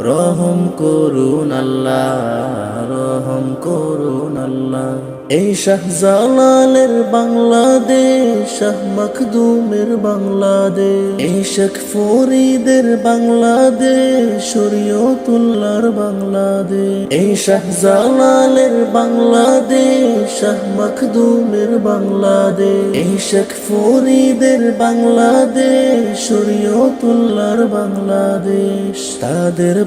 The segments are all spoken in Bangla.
রহম করুন আল্লাহ, রহম করুন আল্লাহ। এই শাহজালালের বাংলাদেশ, শাহ মখদুমের বাংলাদেশ। এই শেখ ফরিদের বাংলাদেশ, শরীয়তুল্লাহর বাংলাদেশ। এই শাহজালালের বাংলাদেশ, শাহ মখদুমের বাংলাদেশ। এই শেখ ফরিদের বাংলাদেশ, শরীয়তুল্লাহর বাংলাদেশ। তাদের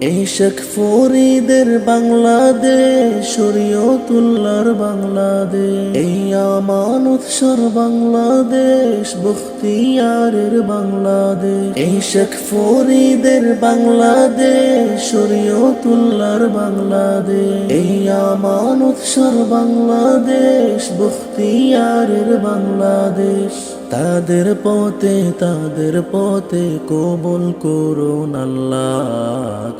এই শেখ ফরিদের বাংলাদেশ, শরীয়তুল্লাহর বাংলাদেশ। এই আমান উৎসর বাংলাদেশ, বখতিয়ারের বাংলাদেশ। এই শেখ ফরিদের বাংলাদেশ, শরীয়তুল্লাহর বাংলাদেশ। এই আমান উৎসর বাংলাদেশ, বখতিয়ারের বাংলাদেশ। তাদের পথে তাদের পথে কবুল করুন আল্লাহ